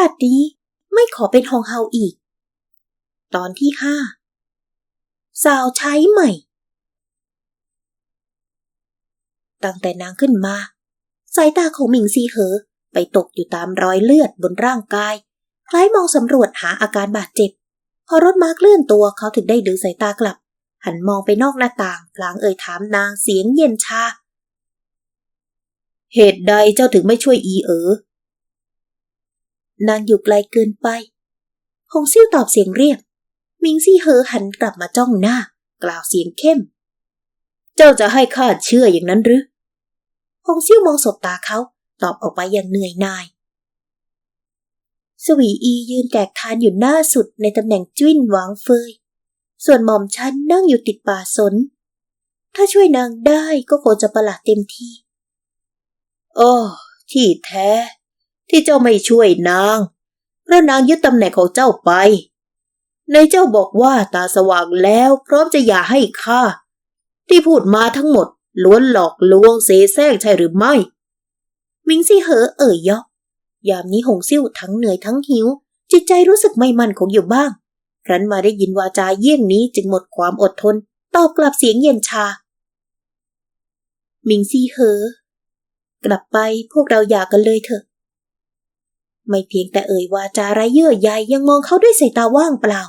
าตินี้ไม่ขอเป็นฮองเฮาอีก ตอนที่ห้าสาวใช้ใหม่ ตั้งแต่นางขึ้นมา สายตาของหมิงซีเหอ ไปตกอยู่ตามรอยเลือดบนร่างกาย คล้ายมองสำรวจหาอาการบาดเจ็บ พอรถม้าเคลื่อนตัวเขาถึงได้ดือสายตากลับ หันมองไปนอกหน้าต่างพลางเอ่ยถามนางเสียงเย็นชา เหตุใดเจ้าถึงไม่ช่วยอีเอ๋อ นางอยู่ไกลเกินไปฮงซิ่วตอบเสียงเรียบมิงซี่เหอหันกลับมาจ้องหน้า กล่าวเสียงเข้ม เจ้าจะให้ข้าเชื่ออย่างนั้นหรือฮงซิ่วมองสบตาเขาตอบออกไปอย่างเหนื่อยหน่าย สวีอียืนแกกทานอยู่หน้าสุดในตำแหน่งจิ้นหวางเฟย ส่วนหม่อมฉันนั่งอยู่ติดป่าสน ถ้าช่วยนางได้ก็คงจะประหลาดเต็มที่ โอ้ ที่แท้ ที่เจ้าไม่ช่วยนาง เพราะนางยึดตำแหน่งของเจ้าไป ในเจ้าบอกว่าตาสว่างแล้วพร้อมจะอย่าให้ข้า ที่พูดมาทั้งหมดล้วนหลอกลวงเสแสร้งใช่หรือไม่ มิงซี่เหอเอ่ยยอกยามนี้หงซิ่วทั้งเหนื่อยทั้งหิว จิตใจรู้สึกไม่มั่นคงอยู่บ้างครั้นมาได้ยินวาจาเยี่ยงนี้จึงหมดความอดทน ตอบกลับเสียงเย็นชา มิงซี่เหอ กลับไปพวกเราอยากกันเลยเถอะ ไม่เพียงแต่เอ่ยวาจาไรเยื่อใยยังมองเขาด้วยสายตาว่างเปล่า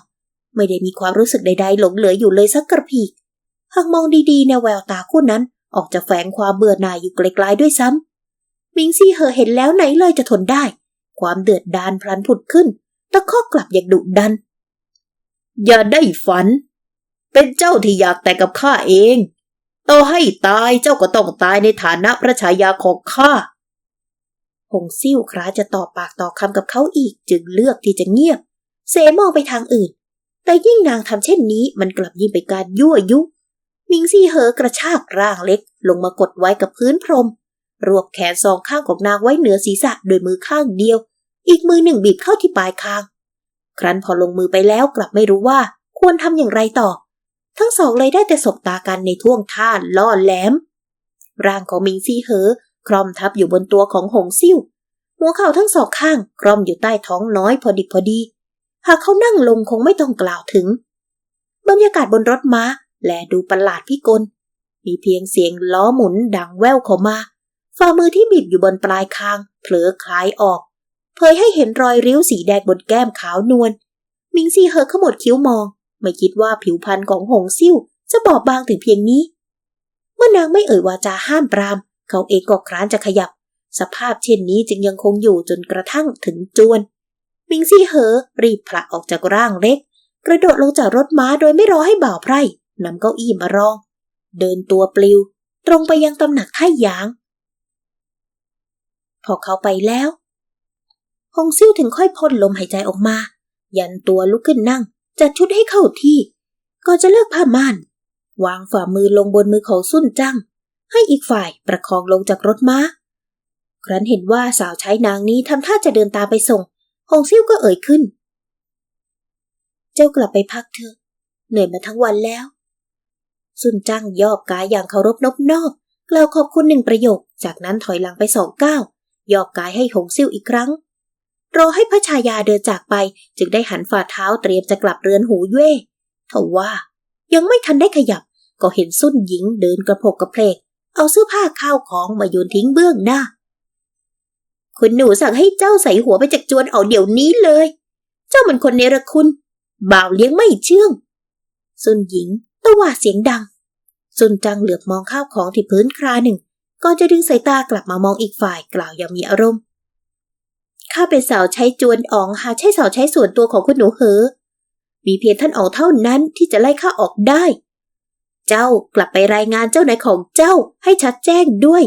ไม่ได้มีความรู้สึกใดๆ หลงเหลืออยู่เลยสักกระพีกหากมองดีๆในแววตาคู่นั้นออกจะแฝงความเบื่อหน่ายอยู่ไกลๆด้วยซ้ำมิงซี่เหอเห็นแล้วไหนเลยจะทนได้ ความเดือดดานพลันผุดขึ้นตะคอกกลับอย่างดุดัน อย่าได้ฝัน เป็นเจ้าที่อยากแต่กับข้าเอง ต่อให้ตายเจ้าก็ต้องตายในฐานะพระชายาของข้า หงซิ่วคราจะต่อปากต่อคำกับเขาอีกจึงเลือกที่จะเงียบ เสมองไปทางอื่น แต่ยิ่งนางทำเช่นนี้มันกลับยิ่งเป็นการยั่วยุ มิงซี่เหอกระชากร่างเล็ก ลงมากดไว้กับพื้นพรม รวบแขนสองข้างของนางไว้เหนือศีรษะโดยมือข้างเดียว อีกมือหนึ่งบีบเข้าที่ปลายคาง ครั้นพอลงมือไปแล้วกลับไม่รู้ว่าควรทำอย่างไรต่อ ทั้งสองเลยได้แต่สบตากันในท่วงท่าล่อแหลมร่างของมิงซี่เหอ ครอมทับอยู่บนตัวของหงซิ่วหัวเข่าทั้งสองข้างครอมอยู่ใต้ท้องน้อยพอดิบพอดี หากเขานั่งลงคงไม่ต้องกล่าวถึง บรรยากาศบนรถม้าและดูประหลาดพิกล มีเพียงเสียงล้อหมุนดังแว่วเข้ามา ฝ่ามือที่บีบอยู่บนปลายคางเผลอคลายออก เผยให้เห็นรอยริ้วสีแดงบนแก้มขาวนวล มิงซีเหอขมวดคิ้วมอง ไม่คิดว่าผิวพรรณของหงซิ่วจะบอบบางถึงเพียงนี้ เมื่อนางไม่เอ่ยวาจาห้ามปราม เขาเองก็คร้านจะขยับ สภาพเช่นนี้จึงยังคงอยู่จนกระทั่งถึงจวน มิงซี่เหอรีบผละออกจากร่างเล็ก กระโดดลงจากรถม้าโดยไม่รอให้บ่าวไพร่นำเก้าอี้มารอง เดินตัวปลิว ตรงไปยังตำหนักท่ายาง พอเขาไปแล้วฮงซิ่วถึงค่อยพ่นลมหายใจออกมา ยันตัวลุกขึ้นนั่ง จัดชุดให้เข้าที่ ก่อนจะเลิกผ้าม่าน วางฝ่ามือลงบนมือของสุนจัง ให้อีกฝ่ายประคองลงจากรถม้า ครั้นเห็นว่าสาวใช้นางนี้ทำท่าจะเดินตามไปส่งฮงซิ่วก็เอ่ยขึ้น เจ้ากลับไปพักเถอะ เหนื่อยมาทั้งวันแล้วซุนจังยอบกายอย่างเคารพนบนอบกล่าวขอบคุณหนึ่งประโยค จากนั้นถอยหลังไปสองก้าวยอบกายให้หงซิ่วอีกครั้ง รอให้พระชายาเดินจากไปจึงได้หันฝ่าเท้าเตรียมจะกลับเรือนหูเย่ทว่ายังไม่ทันได้ขยับก็เห็นสุนหญิงเดินกระโผกกระเพลก เอาเสื้อผ้าข้าวของมาโยนทิ้งเบื้องหน้า คุณหนูสั่งให้เจ้าใส่หัวไปจากจวนเอาเดี๋ยวนี้เลย เจ้ามันคนเนรคุณบ่าวเลี้ยงไม่เชื่องสุนหญิงตะว่าเสียงดังซุนจังเหลือบมองข้าวของที่พื้นคราหนึ่งก่อนจะดึงสายตากลับมามองอีกฝ่ายกล่าวอย่างมีอารมณ์ ข้าเป็นสาวใช้จวนอองหาใช่สาวใช้ส่วนตัวของคุณหนูเหอ มีเพียงท่านอองเท่านั้นที่จะไล่ข้าออกได้ เจ้ากลับไปรายงานเจ้านายของเจ้าให้ชัดแจ้งด้วย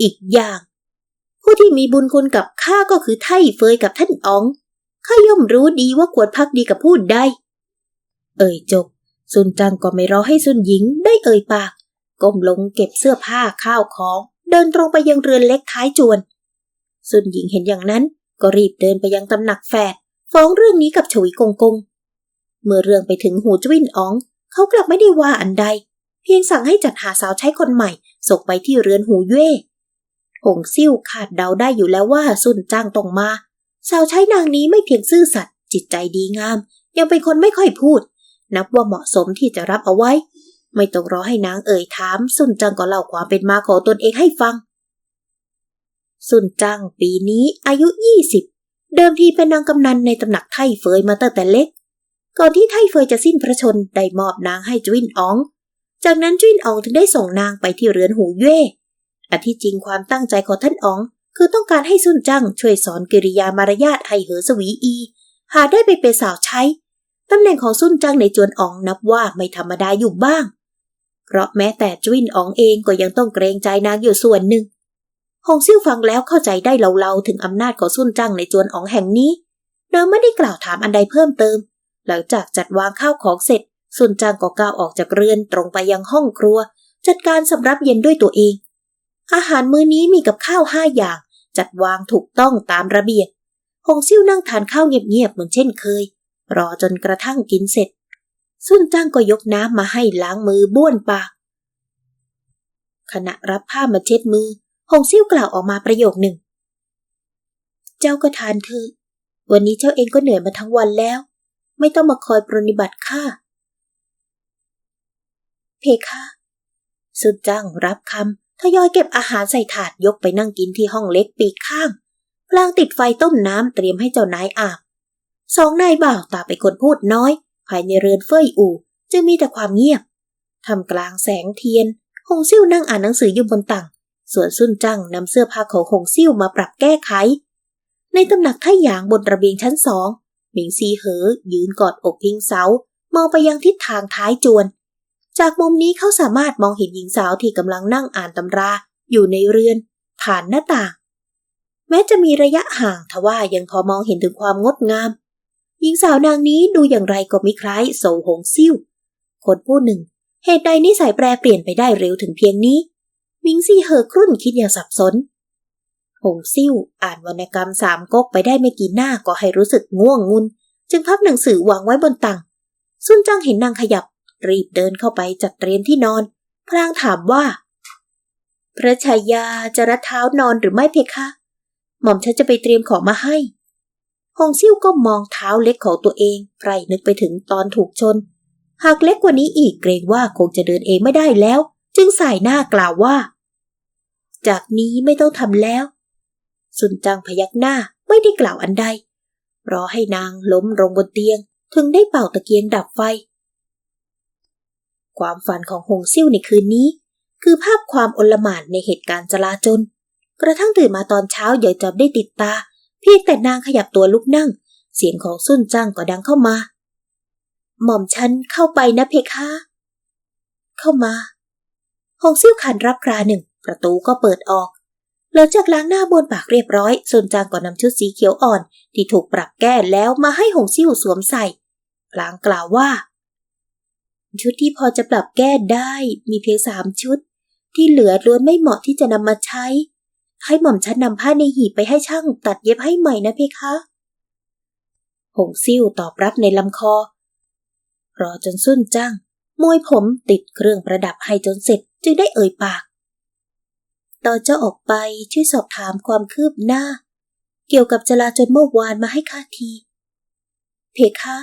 อีกอย่าง ผู้ที่มีบุญคุณกับข้าก็คือไท่เฟยกับท่านอองข้าย่อมรู้ดีว่าควรพักดีกับผู้ใดเอ่ยจบซุนจังก็ไม่รอให้ซุนหญิงได้เอ่ยปากก้มลงเก็บเสื้อผ้าข้าวของ เดินตรงไปยังเรือนเล็กท้ายจวน ซุนหญิงเห็นอย่างนั้นก็รีบเดินไปยังตำหนักแฝดฟ้องเรื่องนี้กับฉวีกงกง เมื่อเรื่องไปถึงหูจวินอ๋อง เขากลับไม่ได้ว่าอันใด เพียงสั่งให้จัดหาสาวใช้คนใหม่ส่งไปที่เรือนหูเย่หงซิ่วขาดเดาได้อยู่แล้วว่าซุนจ้างต้องมา สาวใช้นางนี้ไม่เพียงซื่อสัตย์จิตใจดีงาม ยังเป็นคนไม่ค่อยพูด นับว่าเหมาะสมที่จะรับเอาไว้ ไม่ต้องรอให้นางเอ่ยถามสุนจังก็เล่าความเป็นมาของตนเองให้ฟังสุนจังปีนี้อายุยี่สิบเดิมทีเป็นนางกำนันในตำหนักไทเฟยมาตั้งแต่เล็ก ก่อนที่ไทเฟยจะสิ้นพระชนได้มอบนางให้จุ้นอ๋อง จากนั้นจุ้นอ๋องถึงได้ส่งนางไปที่เรือนหูเย่อันที่จริงความตั้งใจของท่านอ๋อง คือต้องการให้ซุนจังช่วยสอนกิริยามารยาทให้เหอสวีอี หาได้ไปเป็นสาวใช้ตำแหน่งของซุนจังในจวนอ๋องนับว่าไม่ธรรมดาอยู่บ้าง เพราะแม้แต่จุ้นอ๋องเองก็ยังต้องเกรงใจนางอยู่ส่วนหนึ่งฮงซิ่วฟังแล้วเข้าใจได้เล่าๆถึงอำนาจของซุนจังในจวนอ๋องแห่งนี้นางไม่ได้กล่าวถามอันใดเพิ่มเติม หลังจากจัดวางข้าวของเสร็จ ซุนจังก็ก้าวออกจากเรือนตรงไปยังห้องครัว จัดการสำรับเย็นด้วยตัวเอง อาหารมื้อนี้มีกับข้าวห้าอย่าง จัดวางถูกต้องตามระเบียบฮงซิ่วนั่งทานข้าวเงียบๆเหมือนเช่นเคย รอจนกระทั่งกินเสร็จ ซุนจ้างก็ยกน้ำมาให้ล้างมือบ้วนปาก ขณะรับผ้ามาเช็ดมือฮงซิ่วกล่าวออกมาประโยคหนึ่ง เจ้าก็ทานเถอะวันนี้เจ้าเองก็เหนื่อยมาทั้งวันแล้ว ไม่ต้องมาคอยปรนนิบัติข้าเพคะสุนจ้างรับคำทยอยเก็บอาหารใส่ถาดยกไปนั่งกินที่ห้องเล็กปีกข้างพลางติดไฟต้มน้ำเตรียมให้เจ้านายอาบสองนายบ่าวตาเป็นคนพูดน้อย ภายในเรือนเฟ่ยอู่จึงมีแต่ความเงียบทำกลางแสงเทียน หงซิ่วนั่งอ่านหนังสืออยู่บนตังส่วนซุนจังนำเสื้อผ้าของหงซิ่วมาปรับแก้ไข ในตำหนักท่าหยางบนระเบียงชั้นสอง หมิงซีเหอยืนกอดอกพิงเสามองไปยังทิศทางท้ายจวน จากมุมนี้เขาสามารถมองเห็นหญิงสาวที่กำลังนั่งอ่านตำราอยู่ในเรือน ผ่านหน้าต่าง แม้จะมีระยะห่างทว่ายังพอมองเห็นถึงความงดงาม หญิงสาวนางนี้ดูอย่างไรก็ไม่คล้ายโซหงซิ่วคนผู้หนึ่ง เหตุใดนิสัยแปรเปลี่ยนไปได้เร็วถึงเพียงนี้มิงซี่เหอครุ่นคิดอย่างสับสน หงซิ่วอ่านวรรณกรรมสามก๊กไปได้ไม่กี่หน้าก็ให้รู้สึกง่วงงุน จึงพับหนังสือวางไว้บนตังซุนจังเห็นนางขยับ รีบเดินเข้าไปจัดเตรียมที่นอน พลางถามว่า พระชายาจะรัดเท้านอนหรือไม่เพคะ หม่อมฉันจะไปเตรียมของมาให้ฮงซิ่วก็มองเท้าเล็กของตัวเองใครนึกไปถึงตอนถูกชน หากเล็กกว่านี้อีกเกรงว่าคงจะเดินเองไม่ได้แล้ว จึงสายหน้ากล่าวว่า จากนี้ไม่ต้องทำแล้ว สุนจังพยักหน้าไม่ได้กล่าวอันใด รอให้นางล้มลงบนเตียง ถึงได้เป่าตะเกียงดับไฟ ความฝันของหงซิ่วในคืนนี้ คือภาพความอลหม่านในเหตุการณ์จลาจลกระทั่งตื่นมาตอนเช้าอย่าจับได้ติดตา เพียงแต่นางขยับตัวลุกนั่ง เสียงของสุนจังก็ดังเข้ามา หม่อมฉันเข้าไปนะเพคะเข้ามาหงซิ่วขันรับคราหนึ่ง ประตูก็เปิดออก หลังจากล้างหน้าบนปากเรียบร้อยสุนจังก็นำชุดสีเขียวอ่อน ที่ถูกปรับแก้แล้วมาให้หงซิ่วสวมใส่พลางกล่าวว่า ชุดที่พอจะปรับแก้ได้มีเพียงสามชุด ที่เหลือล้วนไม่เหมาะที่จะนำมาใช้ ให้หม่อมฉันนำผ้าในหีบไปให้ช่างตัดเย็บให้ใหม่นะเพคะหงซิ่วตอบรับในลำคอ รอจนสุนจังมวยผมติดเครื่องประดับให้จนเสร็จจึงได้เอ่ยปาก ตอนเจ้าออกไปช่วยสอบถามความคืบหน้า เกี่ยวกับจลาจนเมื่อวานมาให้ข้าที เพคะ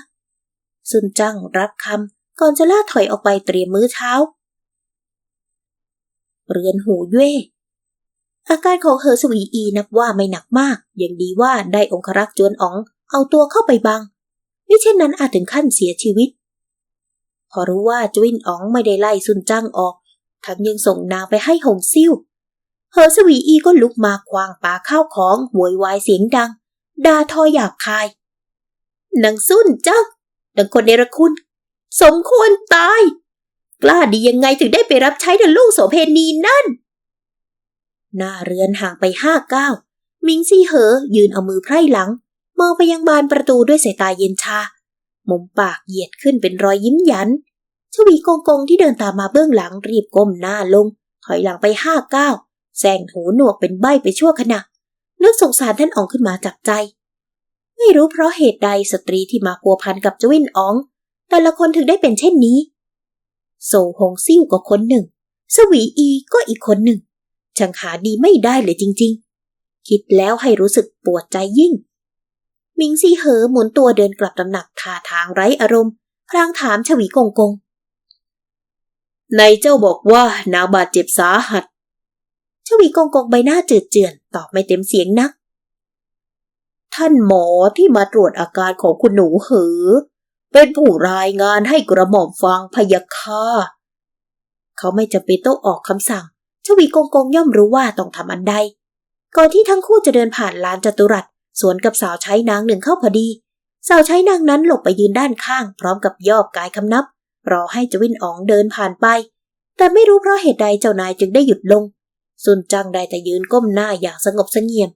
สุนจังรับคำก่อนจะล่าถอยออกไปเตรียมมื้อเช้า เรือนหูเย่อาการของเฮอสวีอีนับว่าไม่หนักมาก ยังดีว่าได้องครักษ์จวนอ๋องเอาตัวเข้าไปบังไม่เช่นนั้นอาจถึงขั้นเสียชีวิต พอรู้ว่าจวินอ๋องไม่ได้ไล่ซุนจังออกทั้งยังส่งนางไปให้หงซิ่ว เฮอสวีอีก็ลุกมาควางปาข้าวของโวยวายเสียงดังด่าทอหยาบคายนางซุนจังดังคนเนรคุณ สมควรตาย กล้าดียังไงถึงได้ไปรับใช้ดัลูกโสเพณีนั่น หน้าเรือนห่างไปห้าก้าวมิงซี่เหอยืนเอามือไพร่หลัง มองไปยังบานประตูด้วยสายตาเย็นชา มุมปากเหยียดขึ้นเป็นรอยยิ้มหยัน ชวีกงกงที่เดินตามมาเบื้องหลังรีบก้มหน้าลง ถอยหลังไปห้าก้าว แซงหูหนวกเป็นใบไปชั่วขณะนึกสงสารท่านอองขึ้นมาจับใจ ไม่รู้เพราะเหตุใดสตรีที่มาพัวพันกับจวินออง แต่ละคนถึงได้เป็นเช่นนี้ โซฮงซิ่วก็คนหนึ่ง สวีอีก็อีกคนหนึ่ง ช่างหาดีไม่ได้เลยจริง ๆ คิดแล้วให้รู้สึกปวดใจยิ่ง มิงซีเหอหมุนตัวเดินกลับตำหนักท่าทางไร้อารมณ์พลางถามชวีกงกงในเจ้าบอกว่านางบาดเจ็บสาหัส ชวีกงกงใบหน้าจืดเจือนตอบไม่เต็มเสียงนัก ท่านหมอที่มาตรวจอาการของคุณหนูเหอ เป็นผู้รายงานให้กระหม่อมฟังพยะค่ะเขาไม่จำเป็นต้องออกคำสั่งชวีกงกงย่อมรู้ว่าต้องทำอันใด ก่อนที่ทั้งคู่จะเดินผ่านลานจตุรัสสวนกับสาวใช้นางหนึ่งเข้าพอดี สาวใช้นางนั้นหลบไปยืนด้านข้าง พร้อมกับย่อบกายคำนับ รอให้จวินอ๋องเดินผ่านไป แต่ไม่รู้เพราะเหตุใดเจ้านายจึงได้หยุดลง ซุนจังได้แต่ยืนก้มหน้าอย่างสงบเสงี่ยม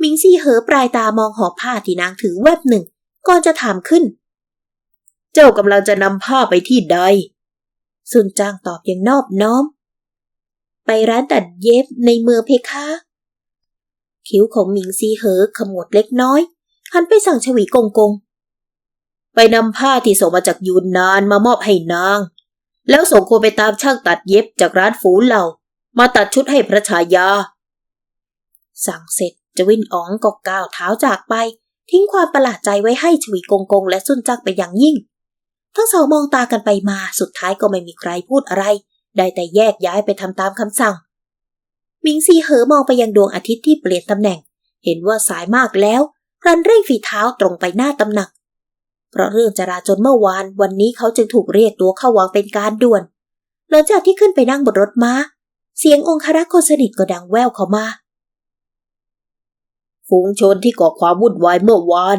มิงซี่เหอปลายตามองห่อผ้าที่นางถือแวบหนึ่ง ก่อนจะถามขึ้น เจ้ากำลังจะนำผ้าไปที่ใด ซุนจางตอบอย่างนอบน้อม ไปร้านตัดเย็บในเมืองเพคะ คิ้วของหมิงซีเหอขมวดเล็กน้อยหันไปสั่งชวีกงกง ไปนำผ้าที่ส่งมาจากยูนนานมามอบให้นาง แล้วส่งคนไปตามช่างตัดเย็บจากร้านฝูเหล่า มาตัดชุดให้พระชายา สั่งเสร็จจวินอ๋องก็ก้าวเท้าจากไป ทิ้งความประหลาดใจไว้ให้ชวีกงกงและซุนจักไปอย่างยิ่ง ทั้งสองมองตากันไปมาสุดท้ายก็ไม่มีใครพูดอะไร ได้แต่แยกย้ายไปทำตามคำสั่ง มิงซีเหอมองไปยังดวงอาทิตย์ที่เปลี่ยนตำแหน่ง เห็นว่าสายมากแล้วรันเร่งฝีเท้าตรงไปหน้าตำหนัก เพราะเรื่องจราจนเมื่อวานวันนี้เขาจึงถูกเรียกตัวเข้าวังเป็นการด่วน หลังจากที่ขึ้นไปนั่งบนรถม้า เสียงองครักษ์คนสนิทก็ดังแว่วเข้ามา ฝูงชนที่ก่อความวุ่นวายเมื่อวาน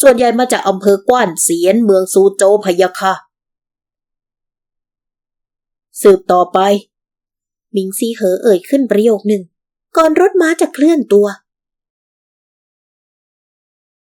ส่วนใหญ่มาจากอำเภอกว้านเสียนเมืองซูโจพยาค่ะสืบต่อไป มิงซีเหอเอ่ยขึ้นประโยคหนึ่ง ก่อนรถม้าจะเคลื่อนตัว